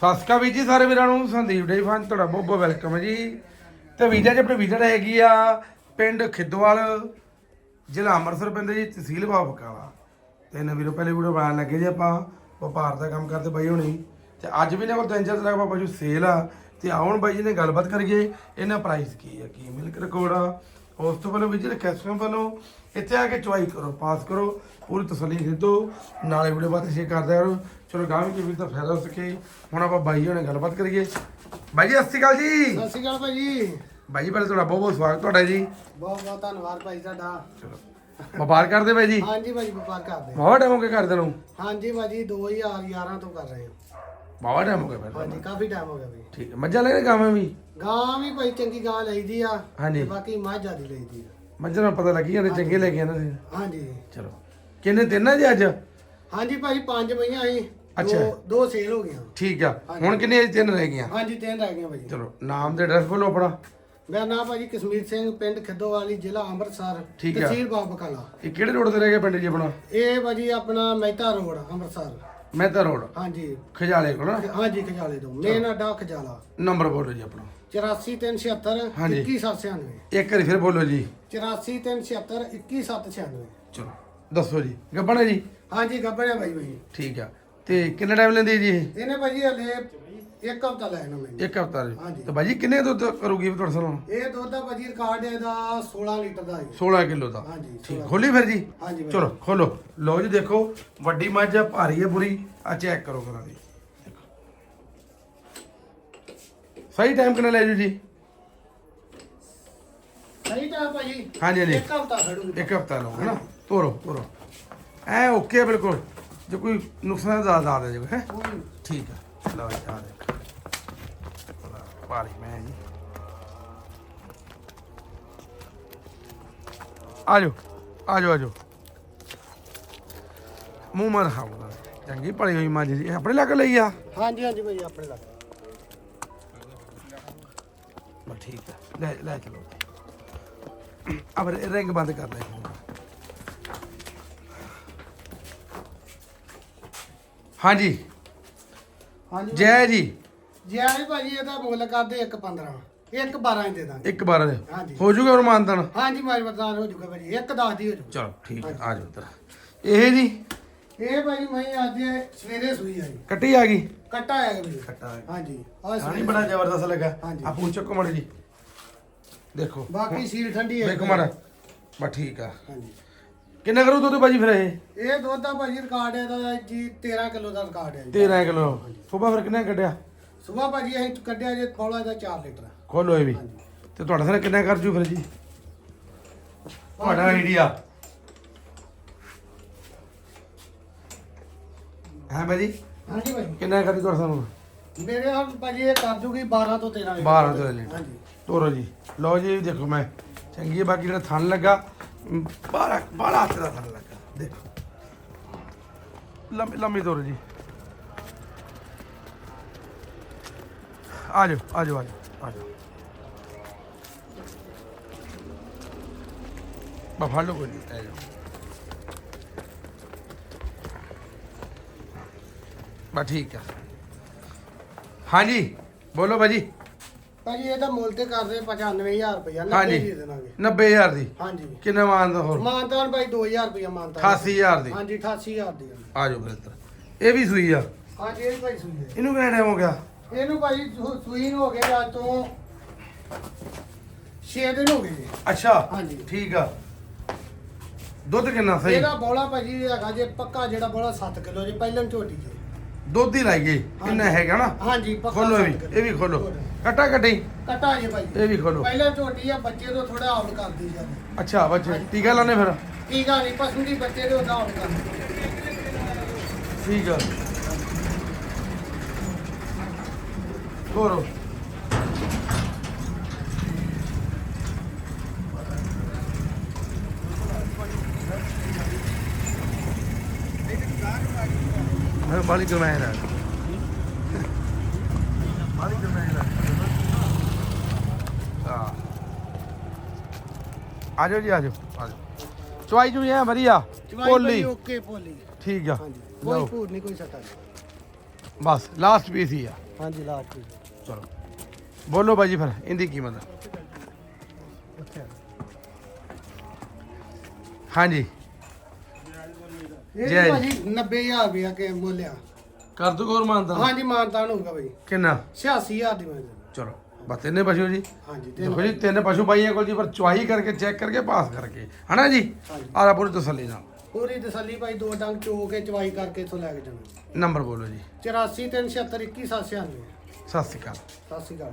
ਸਤਿ ਸ਼੍ਰੀ ਅਕਾਲ ਵੀਰ ਜੀ, ਸਾਰੇ ਵੀਰਾਂ ਨੂੰ ਸੰਦੀਪ ਡੇ ਫਾਨ ਤੁਹਾਡਾ ਬਹੁਤ ਬਹੁਤ ਵੈਲਕਮ ਹੈ ਜੀ। ਤੇ ਵੀਜ਼ਾ ਜੀ ਆਪਣੇ ਵੀਜ਼ਾ ਹੈਗੀ ਆ ਪਿੰਡ ਖਿੱਦਵਾਲ, ਜ਼ਿਲ੍ਹਾ ਅੰਮ੍ਰਿਤਸਰ ਪੈਂਦਾ ਜੀ, ਤਹਿਸੀਲ ਬਾਬਕਾਲਾ। ਤੇ ਇਹਨਾਂ ਵੀਰੋ, ਪਹਿਲੇ ਵੀਡੀਓ ਬਣਾਉਣ ਲੱਗੇ ਜੀ ਆਪਾਂ, ਵਪਾਰ ਦਾ ਕੰਮ ਕਰਦੇ ਬਾਈ ਹੁਣੀ। ਤੇ ਅੱਜ ਵੀ ਇਹਨਾਂ ਕੋਲ ਤਿੰਨ ਚਾਰ ਤਰ੍ਹਾਂ ਬਾਬਾ ਜੀ ਸੇਲ ਆ। ਤੇ ਆਉਣ ਬਾਈ ਜੀ ਨੇ ਗੱਲਬਾਤ ਕਰੀਏ, ਇਹਨਾਂ ਪ੍ਰਾਈਸ ਕੀ ਆ, ਕੀ ਮਿਲਕ ਰਿਕਾਰਡ ਆ। ਉਸ ਤੋਂ ਪਹਿਲਾਂ ਵੀਰ ਜੀ ਕੈਸਟਮ ਵੱਲੋਂ ਇੱਥੇ ਆ ਕੇ ਚੁਆਈ ਕਰੋ, ਪਾਸ ਕਰੋ, ਪੂਰੀ ਤਸੱਲੀ ਖਰੀਦੋ। ਨਾਲੇ ਵੀਡੀਓ ਬਾਤ ਸ਼ੇਅਰ ਕਰਦੇ ਰਹੋ। ਚਲੋ ਗਾਂ ਵੀ ਵੀਰ ਦਾ ਫਾਇਦਾ ਹੋ। ਸਕੇ ਹੁਣ ਆਪਾਂ ਬਾਈ ਹੁਣੇ ਗੱਲਬਾਤ ਕਰੀਏ। ਬਾਈ ਜੀ ਸਤਿ ਸ਼੍ਰੀ ਅਕਾਲ ਜੀ। ਸਤਿ ਸ਼੍ਰੀ ਅਕਾਲ ਬਾਈ ਜੀ ਪਹਿਲੇ ਤੁਹਾਡਾ ਬਹੁਤ ਬਹੁਤ ਸਵਾਗਤ ਤੁਹਾਡਾ ਜੀ। ਬਹੁਤ ਬਹੁਤ ਧੰਨਵਾਦ ਭਾਈ ਤੁਹਾਡਾ ਚਲੋ। ਵਪਾਰ ਕਰਦੇ ਬਾਈ ਜੀ? ਹਾਂਜੀ ਭਾਜੀ ਵਪਾਰ ਕਰਦੇ। ਬਹੁਤ ਟਾਈਮ ਹੋ ਗਿਆ ਕਰਦੇ ਨੂੰ। ਹਾਂਜੀ ਭਾਜੀ 2011 ਤੋਂ ਕਰ ਰਹੇ ਹਾਂ। ਬਹੁਤ ਟਾਈਮ ਹੋ ਗਿਆ ਤਾਂ। ਹਾਂਜੀ ਕਾਫੀ ਟਾਈਮ ਹੋ ਗਿਆ ਭਾਈ। ਠੀਕ ਹੈ ਮੱਝਾਂ ਲੈ ਕੇ ਗਾਵਾਂ ਵੀ? ਗਾਂ ਵੀ ਭਾਈ ਚੰਗੀ ਗਾਂ ਲਈਦੀ ਆ ਹਾਂਜੀ। ਤੇ ਬਾਕੀ ਮੱਝ ਆਦੀ ਲਈਦੀ ਆ। ਮੱਝਾਂ ਨੂੰ ਪਤਾ ਲੱਗੀ ਜਾਂਦੇ ਚੰਗੇ ਲੈ ਕੇ ਆਉਂਦੇ ਸੀ। ਹਾਂਜੀ। ਚਲੋ। ਕਿੰਨੇ ਤਿੰਨ ਆ ਜੀ ਅੱਜ? ਹਾਂਜੀ ਭਾਈ ਪੰਜ ਮਈਆਂ ਆਈ। ਅੱਛਾ। ਦੋ ਦੋ ਸੇਲ ਹੋ ਗਈਆਂ। ਠੀਕ ਆ। ਹੁਣ ਕਿੰਨੇ ਤਿੰਨ ਰਹਿ ਗਈਆਂ? ਹਾਂਜੀ ਤਿੰਨ ਰਹਿ ਗਈਆਂ ਭਾਜੀ। ਚਲੋ ਨਾਮ ਤੇ ਐਡਰੈਸ ਬੋਲੋ ਆਪਣਾ। ਮੇਰਾ ਨਾਮ ਭਾਜੀ ਕਸ਼ਮੀਰ ਸਿੰਘ ਪਿੰਡ ਖਿੱਦੋਵਾਲੀ ਜ਼ਿਲ੍ਹਾ ਅੰਮ੍ਰਿਤਸਰ ਠੀਕ ਆ। ਤਹਿਸੀਲ ਬਾਬਕਲਾ। ਇਹ ਕਿਹੜੇ ਰੋਡ ਤੇ ਰਹਿ ਗਿਆ ਪਿੰਡ ਜੀ ਆਪਣਾ? ਇਹ ਭਾਜੀ ਆਪਣਾ ਮਹਿਤਾ ਰੋਡ ਅੰਮ੍ਰਿਤਸਰ। ਮਹਿਤਾ ਰੋਡ? ਹਾਂਜੀ। ਖਜਾਲੇ ਕੋਲ ਨਾ? ਹਾਂਜੀ ਖਜਾਲੇ ਤੋਂ। ਮੇਨ ਅੱਡਾ ਖਜਾਲਾ। ਨੰਬਰ ਬੋਲੋ ਜੀ ਆਪਣਾ। 84376 ਹਾਂਜੀ। 21796 ਇੱਕ ਵਾਰੀ ਫਿਰ ਬੋਲੋ ਜੀ। 84376 21796 ਚਲੋ ਦੱਸੋ ਜੀ। ਗੱਬਣਾ ਜੀ? ਹਾਂਜੀ ਗੱਬੜਿਆ ਬਾਈ ਬਾਈ ਠੀਕ ਆ। ਤੇ ਕਿੰਨਾ ਟਾਈਮ ਲੈਂਦੀ ਹੈ ਜੀ ਇਹ? ਇਹਨੇ ਭਾਜੀ ਹਲੇ ਇੱਕ ਹਫਤਾ ਲੈਣਾ ਮੈਨੂੰ। ਇੱਕ ਹਫਤਾ ਜੀ ਹਾਂਜੀ। ਤੇ ਬਾਜੀ ਕਿੰਨੇ ਦੁੱਧ ਕਰੂਗੀ ਤੁਹਾਡੇ ਸਾਲੋਂ ਇਹ ਦੁੱਧ ਦਾ ਭਾਜੀ ਰਿਕਾਰਡ ਇਹਦਾ 16 ਲੀਟਰ ਦਾ ਹੈ 16 ਕਿਲੋ ਦਾ। ਹਾਂਜੀ ਠੀਕ ਖੋਲੀ ਫਿਰ ਜੀ। ਹਾਂਜੀ। ਚਲੋ ਖੋਲੋ। ਲਓ ਜੀ ਦੇਖੋ ਵੱਡੀ ਮੱਝ ਆ ਭਾਰੀ ਹੈ ਪੂਰੀ ਆ ਚੈੱਕ ਕਰੋ ਕਰਾਂ ਦੀ ਸਹੀ ਟਾਈਮ ਕਿੰਨਾ ਲੈ ਜੂ ਜੀ? ਸਹੀ ਤਾਂ ਭਾਜੀ। ਹਾਂਜੀ ਹਾਂਜੀ। ਇੱਕ ਹਫਤਾ ਖੜੂਗੀ। ਇੱਕ ਹਫਤਾ ਲਓ ਹੈਨਾ ਤੋਰੋ ਤੋਰੋ। ਐ ਓਕੇ ਬਿਲਕੁਲ। ਜੇ ਕੋਈ ਨੁਕਸਾਨ ਦਾ ਦਾ ਦੇ ਹੈ? ਠੀਕ ਆ। ਲਓ ਜੀ ਆ ਦੇ ਭਾਰੀ ਮੈਂ ਜੀ। ਆਜੋ ਆਜੋ ਆਜੋ ਮੂੰਹ ਮਰ ਖਾਊਗਾ ਚੰਗੀ ਭਲੀ ਹੋਈ ਮੱਝ ਜੀ ਇਹ ਆਪਣੇ ਲੱਗ ਲਈ ਆ? ਹਾਂਜੀ ਹਾਂਜੀ ਭਾਜੀ ਆਪਣੇ ਬਸ ਠੀਕ ਆ। ਲੈ ਲੈ ਚਲੋ। ਅਬ ਰਿੰਗ ਬੰਦ ਕਰ ਲੈ ਹਾਂਜੀ। ਹਾਂਜੀ ਜੈ ਜੀ। ਜੈ ਜੀ ਭਾਜੀ ਇਹਦਾ ਮੁੱਲ ਕਰਦੇ 1.15 ਇੱਕ 12 ਹੀ ਦੇ ਦਾਂਗੇ। ਇੱਕ ਬਾਰ ਦੇ। ਹਾਂਜੀ। ਹੋ ਜੂਗਾ ਉਹ ਮਾਨਤਨ? ਹਾਂਜੀ ਮਾਜ ਬਤਾਨ ਹੋ ਜੂਗਾ ਭਾਜੀ। ਇੱਕ 10 ਦੀ ਹੋ ਜੂਗਾ। ਚਲੋ ਠੀਕ ਹੈ ਆ ਜਾਓ ਇੱਧਰ। ਇਹ ਜੀ? ਇਹ ਭਾਜੀ ਮੈਂ ਅੱਜ ਸਵੇਰੇ ਸੂਈ ਆਈ ਕੱਟੀ ਆ ਗਈ? ਕੱਟਾ ਆਇਆ ਭਾਜੀ। ਕੱਟਾ ਹਾਂਜੀ। ਆ ਸਵੇਰੇ ਬੜਾ ਜ਼ਬਰਦਸਤ ਲੱਗਾ। ਹਾਂਜੀ। ਆ ਪੂੰਛ ਚੱਕੋ ਮੜ ਜੀ। ਦੇਖੋ। ਬਾਕੀ ਸੀਲ ਠੰਡੀ ਹੈ ਵੇਖ ਮੜ। ਬਸ ਠੀਕ ਆ। ਹਾਂਜੀ। ਕਿੰਨਾ ਕਰੂ ਦੁੱਧ ਭਾਜੀ ਫਿਰ ਇਹ? ਇਹ ਦੁੱਧ ਦਾ ਭਾਜੀ ਰਿਕਾਰਡ ਇਹਦਾ ਜੀ 13 ਕਿਲੋ ਦਾ ਰਿਕਾਰਡ ਹੈ ਜੀ। 13 ਕਿਲੋ। ਸੁਬਾ ਫਿਰ ਕਿੰਨਾ ਕੱਢਿਆ? ਸਵੇਰ ਭਾਜੀ ਅਸੀਂ ਕੱਢਿਆ ਜੇ ਪੌਲਾ ਦਾ 4 ਲੀਟਰ। ਖੋਲੋ ਇਹ ਵੀ। ਤੇ ਤੁਹਾਡਾ ਸਰ ਕਿੰਨਾ ਕਰ ਜੂ ਫਿਰ ਜੀ? ਤੁਹਾਡਾ ਆਈਡੀਆ ਹਾਂ ਭਾਜੀ? ਹਾਂਜੀ ਭਾਜੀ। ਕਿੰਨਾ ਕਰੀ ਤੁਹਾਡਾ ਸਾਨੂੰ? ਮੇਰੇ ਨਾਲ ਭਾਜੀ ਇਹ ਕਰ ਜੂਗੀ 12 ਤੋਂ 13 ਲੀਟਰ। 12 ਤੋਂ ਲੀਟਰ ਹਾਂਜੀ। ਤੋਰੋ ਜੀ। ਲਓ ਜੀ ਦੇਖੋ ਮੈਂ। ਚੰਗੀ ਹੈ ਬਾਕੀ ਜਿਹੜਾ ਥਣ ਲੱਗਾ 12 12 ਹੱਥ ਦਾ ਥਣ ਲੱਗਾ। ਦੇਖੋ। ਲੰਮੀ ਲੰਮੀ ਤੋਰੋ ਜੀ। ਆ ਜਾਓ ਆ ਜਾਓ ਆ ਜਾਓ ਆ ਜਾਓ। ਬਾ ਫੜ ਲਓ ਕੋਈ ਨਹੀਂ ਆ ਜਾਓ। ਬਾ ਠੀਕ ਆ। ਹਾਂਜੀ, ਬੋਲੋ ਭਾਜੀ। ਭਾਜੀ ਇਹਦਾ ਮੁੱਲ ਤੇ ਕਰਦੇ 95000 ਰੁਪਇਆ 90 ਹਾਂਜੀ। ਦੇ ਦੇਣਾਗੇ। 90000 ਦੀ? ਹਾਂਜੀ। ਕਿੰਨਾ ਮਾਨਦਾ ਹੋਰ? ਮਾਨਤਾਨ ਭਾਈ 2000 ਰੁਪਇਆ ਮਾਨਤਾਨ 88000 ਦੀ। ਹਾਂਜੀ 88000 ਦੀ ਆ। ਜਾਓ ਫਿਰ ਇੱਧਰ। ਇਹ ਵੀ ਸੂਈ ਆ? ਹਾਂਜੀ ਇਹ ਭਾਈ ਸੂਈ ਹੈ ਇਹਨੂੰ ਕਿੰਨਾ ਟਾਈਮ ਹੋ ਗਿਆ? ਇਹਨੂੰ ਭਾਈ ਸੁ- ਸੂਈ ਨੂੰ ਹੋ ਗਏ ਅੱਜ ਤੋਂ 6 ਦਿਨ ਹੋ ਗਏ ਜੀ। ਅੱਛਾ। ਹਾਂਜੀ। ਠੀਕ ਆ। ਦੁੱਧ ਕਿੰਨਾ ਸਹੀ? ਇਹਦਾ ਬੋਲਾ ਭਾਜੀ ਹੈਗਾ ਜੇ ਪੱਕਾ ਜਿਹੜਾ ਬੋਲਾ 7 ਕਿਲੋ ਜੇ ਪਹਿਲਾਂ ਝੋਟੀ ਜੇ ਦੁੱਧ ਹੀ ਲਾਈਏ ਕਿੰਨਾ ਹੈਗਾ ਨਾ? ਹਾਂਜੀ ਪੱਕਾ ਖੋਲੋ ਵੀ। ਇਹ ਵੀ ਖੋਲੋ। ਕੱਟਾ ਕੱਟੀ? ਕੱਟਾ ਜੇ ਭਾਈ। ਇਹ ਵੀ ਖੋਲੋ। ਪਹਿਲਾਂ ਝੋਟੀ ਆ ਬੱਚੇ ਤੋਂ ਥੋੜਾ ਆਊਟ ਕਰਦੀ ਜਾਂਦੀ। ਅੱਛਾ ਬੱਚੇ ਟੀਕਾ ਲਾਣੇ ਫਿਰ? ਆ ਨਹੀਂ ਪਸੰਦੀ ਬੱਚੇ ਦੇ ਉਹਦਾ ਆਊਟ ਕਰਦੀ ਠੀਕ ਆ। ਤੋਰੋ ਮੈਂ ਬਾਲੀ ਕਰਵਾਇਆ ਨਾ ਬਾਲੀ ਕਰਵਾਇਆ ਨਾ ਹਾਂ ਆ ਜਾਓ ਜੀ ਆ ਜਾਓ ਆ ਜਾਓ ਚੁਆਈ ਚੁਈ ਹੈ ਵਧੀਆ ਕੋਲੀ ਓਕੇ ਪੋਲੀ ਠੀਕ ਆ ਹਾਂਜੀ ਲਓ ਕੋਈ ਭੂਰ ਨਹੀਂ ਕੋਈ ਸੱਟਾ ਨਹੀਂ ਬਸ ਲਾਸਟ ਪੀਸ ਹੀ ਆ ਹਾਂਜੀ ਲਾਸਟ ਜੀ ਚਲੋ ਬੋਲੋ ਬਾਈ ਜੀ ਫਿਰ ਇਹ ਜੈ ਜੀ। ਭਾਜੀ 90000 ਰੁਪਇਆ ਕੇ ਮੁੱਲਿਆ। ਕਰ ਦੋ ਕੋਰ ਮਾਨਤਾ ਹਾਂਜੀ ਮਾਨਤਾਨ ਹੋਊਗਾ ਭਾਈ ਕਿੰਨਾ? 86000 ਦੀ ਮੈਂ ਚਲੋ ਬਸ ਤਿੰਨੇ ਪਸ਼ੂ ਜੀ। ਹਾਂਜੀ ਤੇ ਦੇਖੋ ਜੀ ਤਿੰਨ ਪਸ਼ੂ ਬਾਈਆਂ ਕੋਲ ਜੀ ਪਰ ਚੁਆਈ ਕਰਕੇ ਚੈੱਕ ਕਰਕੇ ਪਾਸ ਕਰਕੇ। ਹਨਾ ਜੀ? ਪੂਰੀ ਤਸੱਲੀ ਨਾਲ। ਪੂਰੀ ਤਸੱਲੀ ਭਾਈ ਦੋ ਡੰਗ ਚੋ ਕੇ ਚਵਾਈ ਕਰਕੇ ਇੱਥੋਂ ਲੈ ਕੇ ਜਾਣਾ। ਨੰਬਰ ਬੋਲੋ ਜੀ। 84 376 21 796 ਸਤਿ ਸ਼੍ਰੀ ਅਕਾਲ। ਸਤਿ ਸ਼੍ਰੀ ਅਕਾਲ।